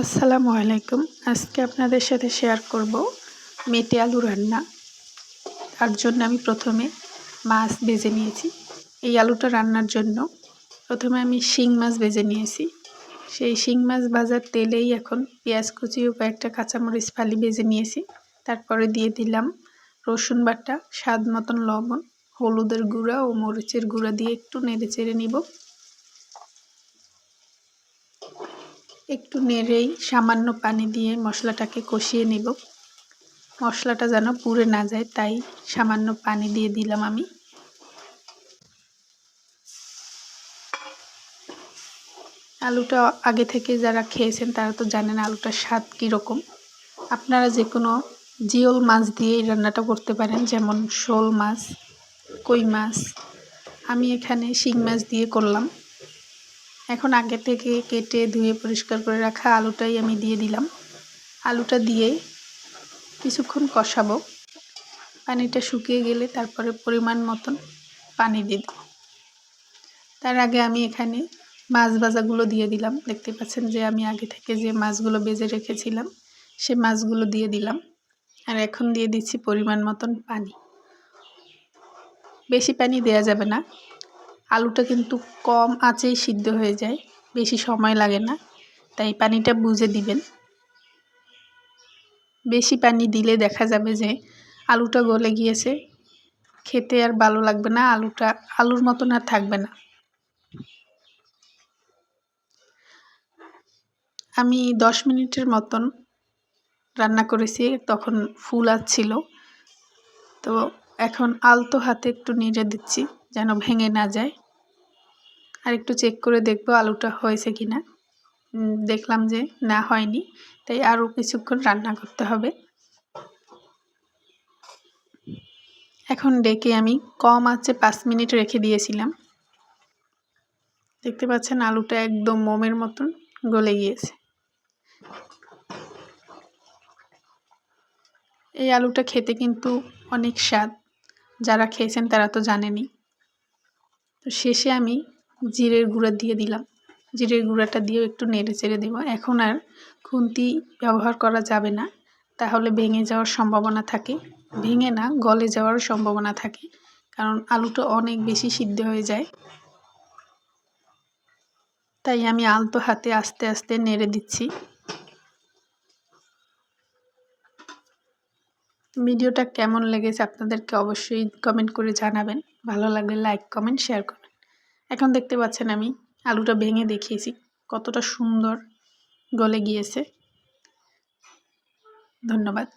আসসালামু আলাইকুম। আজকে আপনাদের সাথে শেয়ার করব মেটে আলু রান্না। তার জন্য আমি প্রথমে মাছ ভেজে নিয়েছি। এই আলুটা রান্নার জন্য প্রথমে আমি শিং মাছ ভেজে নিয়েছি। সেই শিং মাছ ভাজার তেলেই এখন পেঁয়াজ কুচি ও কয়েকটা কাঁচামরিচ ফালি ভেজে নিয়েছি। তারপরে দিয়ে দিলাম রসুন বাটা, স্বাদ মতন লবণ, হলুদের গুঁড়া ও মরিচের গুঁড়া দিয়ে একটু নেড়ে চেড়ে নিব। একটু নেড়েই সামান্য পানি দিয়ে মশলাটাকে কষিয়ে নেব। মশলাটা যেন পুড়ে না যায়, তাই সামান্য পানি দিয়ে দিলাম আমি। আলুটা আগে থেকে যারা খেয়েছেন, তারা তো জানেন আলুটার স্বাদ কীরকম। আপনারা যে কোনো জিওল মাছ দিয়ে এই রান্নাটা করতে পারেন, যেমন শোল মাছ, কই মাছ। আমি এখানে শিং মাছ দিয়ে করলাম। এখন আগে থেকে কেটে ধুয়ে পরিষ্কার করে রাখা আলুটাই আমি দিয়ে দিলাম। আলুটা দিয়ে কিছুক্ষণ কষাবো। পানিটা শুকিয়ে গেলে তারপরে পরিমাণ মতন পানি দিয়ে দেব। তার আগে আমি এখানে মাছ ভাজাগুলো দিয়ে দিলাম। দেখতে পাচ্ছেন যে আমি আগে থেকে যে মাছগুলো বেজে রেখেছিলাম, সে মাছগুলো দিয়ে দিলাম। আর এখন দিয়ে দিচ্ছি পরিমাণ মতন পানি। বেশি পানি দেয়া যাবে না। আলুটা কিন্তু কম আঁচেই সিদ্ধ হয়ে যায়, বেশি সময় লাগে না, তাই পানিটা বুঝে দিবেন। বেশি পানি দিলে দেখা যাবে যে আলুটা গলে গিয়েছে, খেতে আর ভালো লাগবে না, আলুটা আলুর মতন আর থাকবে না। আমি দশ মিনিটের মতন রান্না করেছি, তখন ফুল আসছিল। তো এখন আলতো হাতে একটু নেড়ে দিচ্ছি, যেন ভেঙে না যায়। আর একটু চেক করে দেখব আলুটা হয়েছে কি না দেখলাম যে না হয়নি, তাই আরও কিছুক্ষণ রান্না করতে হবে। এখন ডেকে আমি কম আছে পাঁচ মিনিট রেখে দিয়েছিলাম। দেখতে পাচ্ছেন আলুটা একদম মোমের মতন গলে গিয়েছে। এই আলুটা খেতে কিন্তু অনেক স্বাদ, যারা খেয়েছেন তারা তো জানেনি তো শেষে আমি জিরের গুঁড়া দিয়ে দিলাম। জিরের গুঁড়াটা দিয়েও একটু নেড়ে চেড়ে দেবো। এখন আর খুন্তি ব্যবহার করা যাবে না। তাহলে ভেঙে যাওয়ার সম্ভাবনা থাকে। ভেঙে না, গলে যাওয়ার সম্ভাবনা থাকে। কারণ আলুটা অনেক বেশি সিদ্ধ হয়ে যায়। তাই আমি আলতো হাতে আস্তে আস্তে নেড়ে দিচ্ছি। ভিডিওটা কেমন লেগেছে আপনাদেরকে অবশ্যই কমেন্ট করে জানাবেন। ভালো লাগলে লাইক কমেন্ট শেয়ার করবেন এখন দেখতে পাচ্ছেন আমি আলুটা ভেঙে দেখিয়েছি কতটা সুন্দর গলে গিয়েছে। ধন্যবাদ।